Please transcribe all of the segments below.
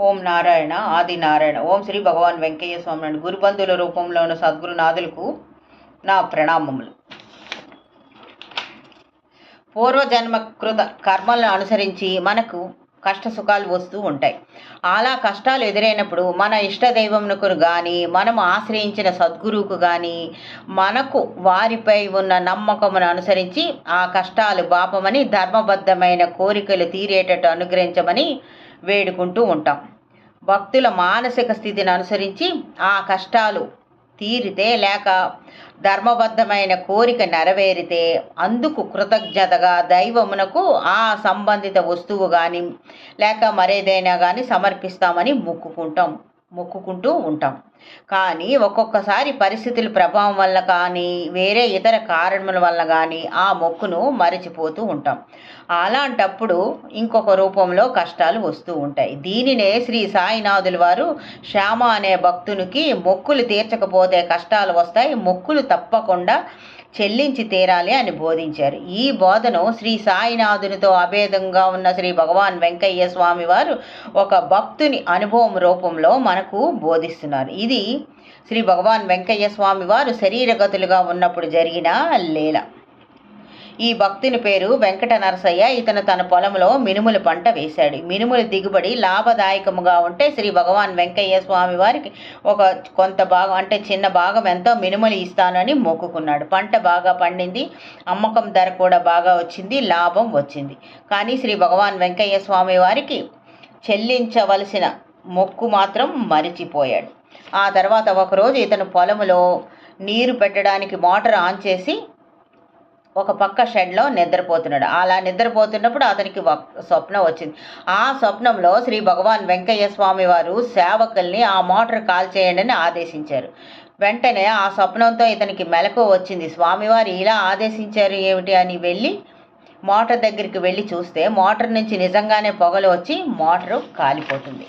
ఓం నారాయణ ఆది నారాయణ. ఓం శ్రీ భగవాన్ వెంకయ్య స్వామి నాయుడు. గురుబంధుల రూపంలో ఉన్న సద్గురునాథులకు నా ప్రణామములు. పూర్వజన్మకృత కర్మలను అనుసరించి మనకు కష్ట సుఖాలు వస్తూ ఉంటాయి. అలా కష్టాలు ఎదురైనప్పుడు మన ఇష్టదైవమునకు కానీ మనం ఆశ్రయించిన సద్గురువుకు కానీ మనకు వారిపై ఉన్న నమ్మకమును అనుసరించి ఆ కష్టాలు పాపమని ధర్మబద్ధమైన కోరికలు తీరేటట్టు అనుగ్రహించమని వేడుకుంటూ ఉంటాం. భక్తుల మానసిక స్థితిని అనుసరించి ఆ కష్టాలు తీరితే లేక ధర్మబద్ధమైన కోరిక నెరవేరితే అందుకు కృతజ్ఞతగా దైవమునకు ఆ సంబంధిత వస్తువు కానీ లేక మరేదైనా కానీ సమర్పిస్తామని మొక్కుకుంటాం. మొక్కుకుంటూ ఉంటాం. కానీ ఒక్కొక్కసారి పరిస్థితుల ప్రభావం వల్ల కానీ వేరే ఇతర కారణముల వల్ల కానీ ఆ మొక్కును మరచిపోతూ ఉంటాం. అలాంటప్పుడు ఇంకొక రూపంలో కష్టాలు వస్తూ ఉంటాయి. దీనినే శ్రీ సాయినాథుల వారు శ్యామ అనే భక్తునికి మొక్కులు తీర్చకపోతే కష్టాలు వస్తాయి. మొక్కులు తప్పకుండా చెల్లించి తీరాలి అని బోధించారు. ఈ బోధను శ్రీ సాయినాథునితో అభేదంగా ఉన్న శ్రీ భగవాన్ వెంకయ్య స్వామి వారు ఒక భక్తుని అనుభవం రూపంలో మనకు బోధిస్తున్నారు. ఇది శ్రీ భగవాన్ వెంకయ్య స్వామి వారు శరీరగతులుగా ఉన్నప్పుడు జరిగిన లీల. ఈ భక్తుని పేరు వెంకట నరసయ్య. ఇతను తన పొలంలో మినుముల పంట వేశాడు. మినుముల దిగుబడి లాభదాయకముగా ఉంటే శ్రీ భగవాన్ వెంకయ్య స్వామి వారికి ఒక కొంత భాగం అంటే చిన్న భాగం ఎంతో మినుములు ఇస్తానని మొక్కుకున్నాడు. పంట బాగా పండింది అమ్మకం ధర కూడా బాగా వచ్చింది లాభం వచ్చింది. కానీ శ్రీ భగవాన్ వెంకయ్య స్వామి వారికి చెల్లించవలసిన మొక్కు మాత్రం మరిచిపోయాడు. ఆ తర్వాత ఒకరోజు ఇతను పొలంలో నీరు పెట్టడానికి మోటార్ ఆన్ చేసి ఒక పక్క షెడ్లో నిద్రపోతున్నాడు. అలా నిద్రపోతున్నప్పుడు అతనికి ఒక స్వప్నం వచ్చింది. ఆ స్వప్నంలో శ్రీ భగవాన్ వెంకయ్య స్వామి వారు సేవకుల్ని ఆ మోటార్ కాల్ చేయండి అని ఆదేశించారు. వెంటనే ఆ స్వప్నంతో ఇతనికి మెలకు వచ్చింది. స్వామివారు ఇలా ఆదేశించారు ఏమిటి అని వెళ్ళి మోటార్ దగ్గరికి వెళ్ళి చూస్తే మోటార్ నుంచి నిజంగానే పొగలు వచ్చి మోటారు కాలిపోతుంది.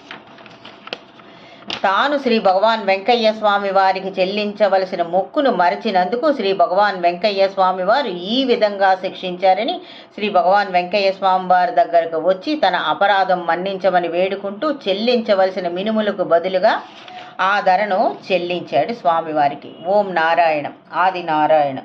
తాను శ్రీ భగవాన్ వెంకయ్య స్వామి వారికి చెల్లించవలసిన మొక్కును మరచినందుకు శ్రీ భగవాన్ వెంకయ్య స్వామి వారు ఈ విధంగా శిక్షించారని శ్రీ భగవాన్ వెంకయ్య స్వామి వారి దగ్గరకు వచ్చి తన అపరాధం మన్నించమని వేడుకుంటూ చెల్లించవలసిన మినుములకు బదులుగా ఆ ధరను చెల్లించాడు స్వామివారికి ఓం నారాయణ. ఆది నారాయణ.